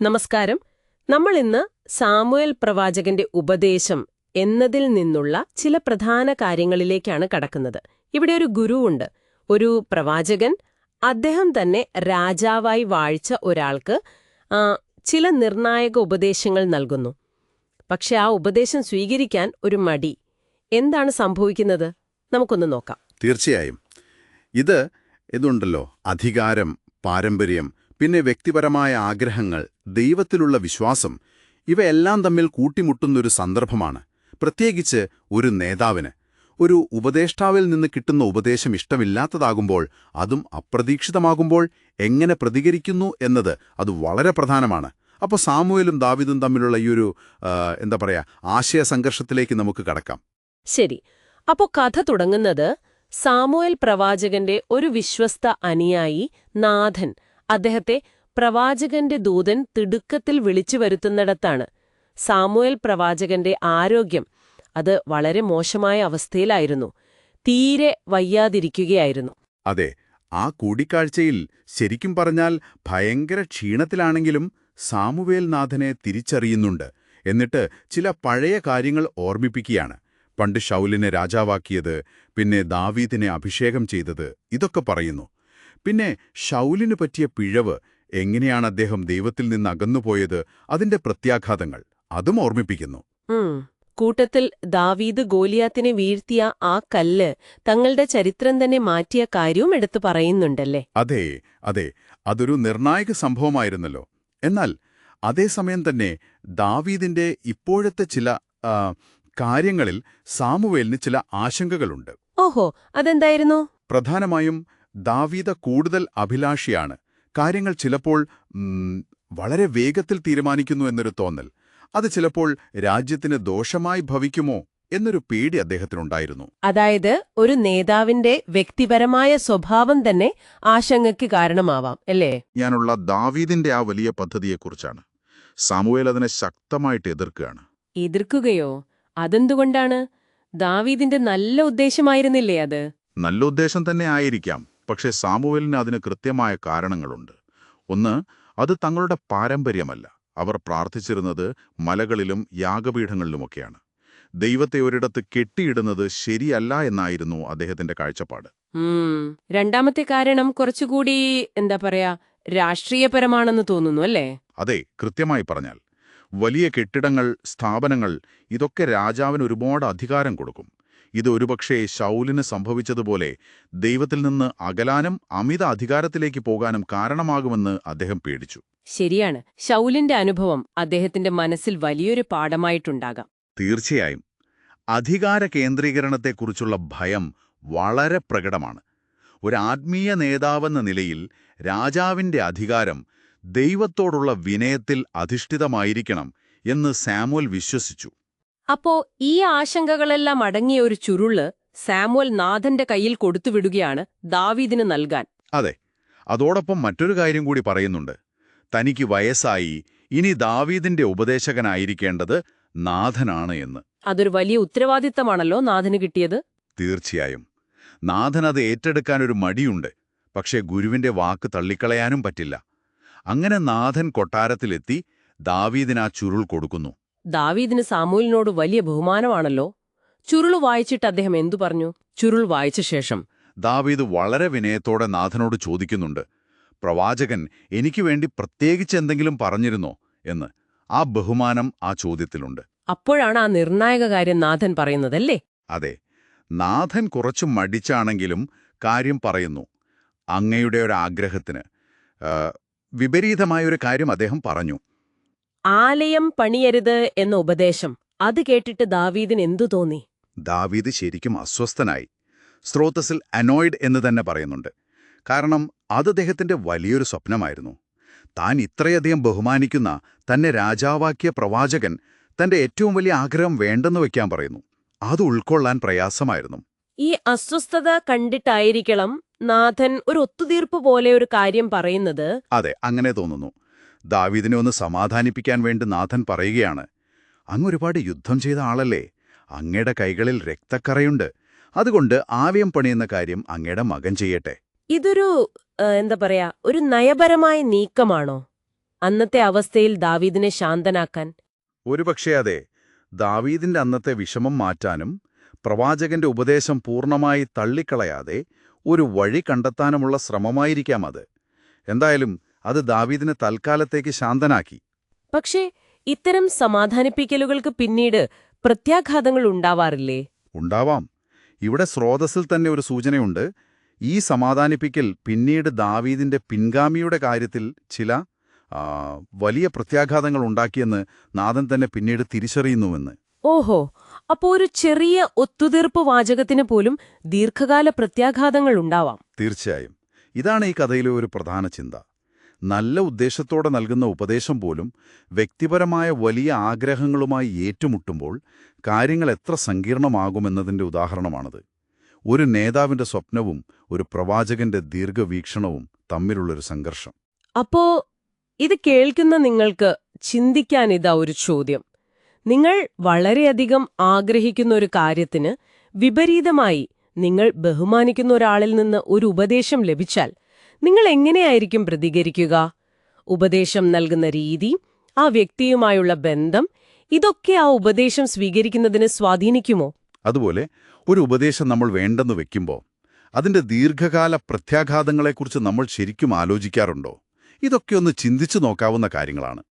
നമസ്കാരം. നമ്മൾ ഇന്ന് സാമുവൽ പ്രവാചകന്റെ ഉപദേശം എന്നതിൽ നിന്നുള്ള ചില പ്രധാന കാര്യങ്ങളിലേക്കാണ് കടക്കുന്നത്. ഇവിടെ ഒരു ഗുരുവുണ്ട് ഒരു പ്രവാചകൻ അദ്ദേഹം തന്നെ രാജാവായി വാഴ്ച ഒരാൾക്ക് ചില നിർണായക ഉപദേശങ്ങൾ നൽകുന്നു. പക്ഷെ ആ ഉപദേശം സ്വീകരിക്കാൻ ഒരു മടി. എന്താണ് സംഭവിക്കുന്നത്? നമുക്കൊന്ന് നോക്കാം. തീർച്ചയായും. ഇത് ഇതുണ്ടല്ലോ അധികാരം പാരമ്പര്യം പിന്നെ വ്യക്തിപരമായ ആഗ്രഹങ്ങൾ ദൈവത്തിലുള്ള വിശ്വാസം ഇവയെല്ലാം തമ്മിൽ കൂട്ടിമുട്ടുന്നൊരു സന്ദർഭമാണ്. പ്രത്യേകിച്ച് ഒരു നേതാവിന്. ഒരു ഉപദേഷ്ടാവിൽ നിന്ന് കിട്ടുന്ന ഉപദേശം ഇഷ്ടമില്ലാത്തതാകുമ്പോൾ അതും അപ്രതീക്ഷിതമാകുമ്പോൾ എങ്ങനെ പ്രതികരിക്കുന്നു എന്നത് അത് വളരെ പ്രധാനമാണ്. അപ്പോൾ സാമുവലും ദാവിദും തമ്മിലുള്ള ഈ ഒരു എന്താ എന്താ പറയാ ആശയസംഘർഷത്തിലേക്ക് നമുക്ക് കടക്കാം. ശരി. അപ്പോൾ കഥ തുടങ്ങുന്നത് സാമുവൽ പ്രവാചകന്റെ ഒരു വിശ്വസ്ത അനിയായി നാഥൻ അദ്ദേഹത്തെ പ്രവാചകന്റെ ദൂതൻ തിടുക്കത്തിൽ വിളിച്ചു വരുത്തുന്നിടത്താണ്. സാമുവേൽ പ്രവാചകന്റെ ആരോഗ്യം അത് വളരെ മോശമായ അവസ്ഥയിലായിരുന്നു. തീരെ വയ്യാതിരിക്കുകയായിരുന്നു. അതെ ആ കൂടിക്കാഴ്ചയിൽ ശരിക്കും പറഞ്ഞാൽ ഭയങ്കര ക്ഷീണത്തിലാണെങ്കിലും സാമുവേൽനാഥനെ തിരിച്ചറിയുന്നുണ്ട് എന്നിട്ട് ചില പഴയ കാര്യങ്ങൾ ഓർമ്മിപ്പിക്കുകയാണ്. പണ്ട് ഷൗലിനെ രാജാവാക്കിയത് പിന്നെ ദാവീദിനെ അഭിഷേകം ചെയ്തത് ഇതൊക്കെ പറയുന്നു. പിന്നെ ഷൗലിന് പറ്റിയ പിഴവ് എങ്ങനെയാണ് അദ്ദേഹം ദൈവത്തിൽ നിന്ന് അകന്നുപോയത് അതിന്റെ പ്രത്യാഘാതങ്ങൾ അതും ഓർമ്മിപ്പിക്കുന്നു. കൂട്ടത്തിൽ ദാവീദ് ഗോലിയാത്തിനെ വീഴ്ത്തിയ ആ കല്ല് തങ്ങളുടെ ചരിത്രം തന്നെ മാറ്റിയ കാര്യവും എടുത്തു പറയുന്നുണ്ടല്ലേ? അതെ അതെ. അതൊരു നിർണായക സംഭവമായിരുന്നല്ലോ. എന്നാൽ അതേസമയം തന്നെ ദാവീദിന്റെ ഇപ്പോഴത്തെ ചില കാര്യങ്ങളിൽ സാമുവേലിന് ചില ആശങ്കകളുണ്ട്. ഓഹോ അതെന്തായിരുന്നു? പ്രധാനമായും ദാവീദ കൂടുതൽ അഭിലാഷിയാണ്. കാര്യങ്ങൾ ചിലപ്പോൾ വളരെ വേഗത്തിൽ തീരുമാനിക്കുന്നു എന്നൊരു തോന്നൽ. അത് ചിലപ്പോൾ രാജ്യത്തിന് ദോഷമായി ഭവിക്കുമോ എന്നൊരു പേടി അദ്ദേഹത്തിനുണ്ടായിരുന്നു. അതായത് ഒരു നേതാവിന്റെ വ്യക്തിപരമായ സ്വഭാവം തന്നെ ആശങ്കയ്ക്ക് കാരണമാവാം അല്ലേ? ഞാനുള്ള ദാവീദിന്റെ ആ വലിയ പദ്ധതിയെക്കുറിച്ചാണ്. സാമുവേൽ അതിനെ ശക്തമായിട്ട് എതിർക്കുകയാണ്. എതിർക്കുകയോ? അതെന്തുകൊണ്ടാണ്? ദാവീദിന്റെ നല്ല ഉദ്ദേശമായിരുന്നില്ലേ അത്? നല്ല ഉദ്ദേശം തന്നെ ആയിരിക്കാം. പക്ഷേ സാമുവലിന് അതിന് കൃത്യമായ കാരണങ്ങളുണ്ട്. ഒന്ന് അത് തങ്ങളുടെ പാരമ്പര്യമല്ല. അവർ പ്രാർത്ഥിച്ചിരുന്നത് മലകളിലും യാഗപീഠങ്ങളിലുമൊക്കെയാണ്. ദൈവത്തെ ഒരിടത്ത് കെട്ടിയിടുന്നത് ശരിയല്ല എന്നായിരുന്നു അദ്ദേഹത്തിന്റെ കാഴ്ചപ്പാട്. രണ്ടാമത്തെ കാരണം കുറച്ചുകൂടി എന്താ പറയാ രാഷ്ട്രീയപരമാണെന്ന് തോന്നുന്നു അല്ലേ? അതെ കൃത്യമായി പറഞ്ഞാൽ വലിയ കെട്ടിടങ്ങൾ സ്ഥാപനങ്ങൾ ഇതൊക്കെ രാജാവിന് ഒരുപാട് അധികാരം കൊടുക്കും. ഇത് ഒരുപക്ഷേ ശൗലിന് സംഭവിച്ചതുപോലെ ദൈവത്തിൽ നിന്ന് അകലാനും അമിത അധികാരത്തിലേക്ക് പോകാനും കാരണമാകുമെന്ന് അദ്ദേഹം പേടിച്ചു. ശരിയാണ്. ശൗലിന്റെ അനുഭവം അദ്ദേഹത്തിന്റെ മനസ്സിൽ വലിയൊരു പാഠമായിട്ടുണ്ടാകാം. തീർച്ചയായും. അധികാര കേന്ദ്രീകരണത്തെക്കുറിച്ചുള്ള ഭയം വളരെ പ്രകടമാണ്. ഒരു ആത്മീയ നേതാവെന്ന നിലയിൽ രാജാവിന്റെ അധികാരം ദൈവത്തോടുള്ള വിനയത്തിൽ അധിഷ്ഠിതമായിരിക്കണം എന്ന് സാമുവൽ വിശ്വസിച്ചു. അപ്പോ ഈ ആശങ്കകളെല്ലാം അടങ്ങിയ ഒരു ചുരുൾ സാമുവൽ നാഥന്റെ കയ്യിൽ കൊടുത്തുവിടുകയാണ് ദാവീദിന് നൽകാൻ. അതെ അതോടൊപ്പം മറ്റൊരു കാര്യം കൂടി പറയുന്നുണ്ട്. തനിക്ക് വയസ്സായി ഇനി ദാവീദിന്റെ ഉപദേശകനായിരിക്കേണ്ടത് നാഥനാണ് എന്ന്. അതൊരു വലിയ ഉത്തരവാദിത്തമാണല്ലോ നാഥന് കിട്ടിയത്? തീർച്ചയായും. നാഥൻ അത് ഏറ്റെടുക്കാൻ ഒരു മടിയുണ്ട് പക്ഷേ ഗുരുവിന്റെ വാക്ക് തള്ളിക്കളയാനും പറ്റില്ല. അങ്ങനെ നാഥൻ കൊട്ടാരത്തിലെത്തി ദാവീദിന് ആ ചുരുൾ കൊടുക്കുന്നു. ദാവീദിന് സാമൂലിനോട് വലിയ ബഹുമാനമാണല്ലോ. ചുരുൾ വായിച്ചിട്ട് അദ്ദേഹം എന്തു പറഞ്ഞു? ചുരുൾ വായിച്ച ശേഷം ദാവീദ് വളരെ വിനയത്തോടെ നാഥനോട് ചോദിക്കുന്നുണ്ട് പ്രവാചകൻ എനിക്ക് വേണ്ടി പ്രത്യേകിച്ച് എന്തെങ്കിലും പറഞ്ഞിരുന്നോ? എന്ന്. ആ ബഹുമാനം ആ ചോദ്യത്തിലുണ്ട്. അപ്പോഴാണ് ആ നിർണായക കാര്യം നാഥൻ പറയുന്നതല്ലേ? അതെ. നാഥൻ കുറച്ചു മടിച്ചാണെങ്കിലും കാര്യം പറയുന്നു അങ്ങയുടെ ഒരു ആഗ്രഹത്തിന്. വിപരീതമായൊരു കാര്യം അദ്ദേഹം പറഞ്ഞു. ആലയം പണിയരുത് എന്ന ഉപദേശം. അത് കേട്ടിട്ട് ദാവീദിന് എന്തു തോന്നി? ദാവീദ് ശരിക്കും അസ്വസ്ഥനായി. സ്രോതസ്സിൽ അനോയിഡ് എന്ന് തന്നെ പറയുന്നുണ്ട്. കാരണം അത് അദ്ദേഹത്തിന്റെ വലിയൊരു സ്വപ്നമായിരുന്നു. താൻ ഇത്രയധികം ബഹുമാനിക്കുന്ന തന്നെ രാജാവാക്കിയ പ്രവാചകൻ തന്റെ ഏറ്റവും വലിയ ആഗ്രഹം വേണ്ടെന്ന് വയ്ക്കാൻ പറയുന്നു. അത് ഉൾക്കൊള്ളാൻ പ്രയാസമായിരുന്നു. ഈ അസ്വസ്ഥത കണ്ടിട്ടായിരിക്കണം നാഥൻ ഒരു ഒത്തുതീർപ്പ് പോലെ ഒരു കാര്യം പറയുന്നത് അതെ അങ്ങനെ തോന്നുന്നു. ദാവീദിനെ ഒന്ന് സമാധാനിപ്പിക്കാൻ വേണ്ടി നാഥൻ പറയുകയാണ്. അങ്ങ് ഒരുപാട് യുദ്ധം ചെയ്ത ആളല്ലേ? അങ്ങയുടെ കൈകളിൽ രക്തക്കറയുണ്ട്. അതുകൊണ്ട് ആവ്യം പണിയുന്ന കാര്യം അങ്ങയുടെ മകൻ ചെയ്യട്ടെ. ഇതൊരു എന്താ പറയാ ഒരു നയപരമായ നീക്കമാണോ? അന്നത്തെ അവസ്ഥയിൽ ദാവീദിനെ ശാന്തനാക്കാൻ? ഒരുപക്ഷെ അതെ. ദാവീദിന്റെ അന്നത്തെ വിഷമം മാറ്റാനും പ്രവാചകന്റെ ഉപദേശം പൂർണമായി തള്ളിക്കളയാതെ ഒരു വഴി കണ്ടെത്താനുമുള്ള ശ്രമമായിരിക്കാം അത്. എന്തായാലും അത് ദാവീദിനെ തൽക്കാലത്തേക്ക് ശാന്തനാക്കി. പക്ഷേ ഇത്തരം സമാധാനിപ്പിക്കലുകൾക്ക് പിന്നീട് പ്രത്യാഘാതങ്ങൾ ഉണ്ടാവാറില്ലേ? ഉണ്ടാവാം. ഇവിടെ സ്രോതസ്സിൽ തന്നെ ഒരു സൂചനയുണ്ട്. ഈ സമാധാനിപ്പിക്കൽ പിന്നീട് ദാവീദിന്റെ പിൻഗാമിയുടെ കാര്യത്തിൽ ചില വലിയ പ്രത്യാഘാതങ്ങൾ ഉണ്ടാക്കിയെന്ന് നാഥൻ തന്നെ പിന്നീട് തിരിച്ചറിയുന്നുവെന്ന്. ഓഹോ അപ്പോ ഒരു ചെറിയ ഒത്തുതീർപ്പ് വാചകത്തിന് പോലും ദീർഘകാല പ്രത്യാഘാതങ്ങൾ ഉണ്ടാവാം. തീർച്ചയായും. ഇതാണ് ഈ കഥയിലെ ഒരു പ്രധാന ചിന്ത. നല്ല ഉദ്ദേശത്തോടെ നൽകുന്ന ഉപദേശം പോലും വ്യക്തിപരമായ വലിയ ആഗ്രഹങ്ങളുമായി ഏറ്റുമുട്ടുമ്പോൾ കാര്യങ്ങൾ എത്ര സങ്കീർണമാകുമെന്നതിന്റെ ഉദാഹരണമാണത്. ഒരു നേതാവിന്റെ സ്വപ്നവും ഒരു പ്രവാചകന്റെ ദീർഘവീക്ഷണവും തമ്മിലുള്ളൊരു സംഘർഷം. അപ്പോ ഇത് കേൾക്കുന്ന നിങ്ങൾക്ക് ചിന്തിക്കാനിതാ ഒരു ചോദ്യം. നിങ്ങൾ വളരെയധികം ആഗ്രഹിക്കുന്ന ഒരു കാര്യത്തിന് വിപരീതമായി നിങ്ങൾ ബഹുമാനിക്കുന്ന ഒരാളിൽ നിന്ന് ഒരു ഉപദേശം ലഭിച്ചാൽ നിങ്ങൾ എങ്ങനെയായിരിക്കും പ്രതികരിക്കുക? ഉപദേശം നൽകുന്ന രീതി ആ വ്യക്തിയുമായുള്ള ബന്ധം ഇതൊക്കെ ആ ഉപദേശം സ്വീകരിക്കുന്നതിന് സ്വാധീനിക്കുമോ? അതുപോലെ ഒരു ഉപദേശം നമ്മൾ വേണ്ടെന്ന് വെക്കുമ്പോൾ അതിന്റെ ദീർഘകാല പ്രത്യാഘാതങ്ങളെക്കുറിച്ച് നമ്മൾ ശരിക്കും ആലോചിക്കാറുണ്ടോ? ഇതൊക്കെ ഒന്ന് ചിന്തിച്ചു നോക്കാവുന്ന കാര്യങ്ങളാണ്.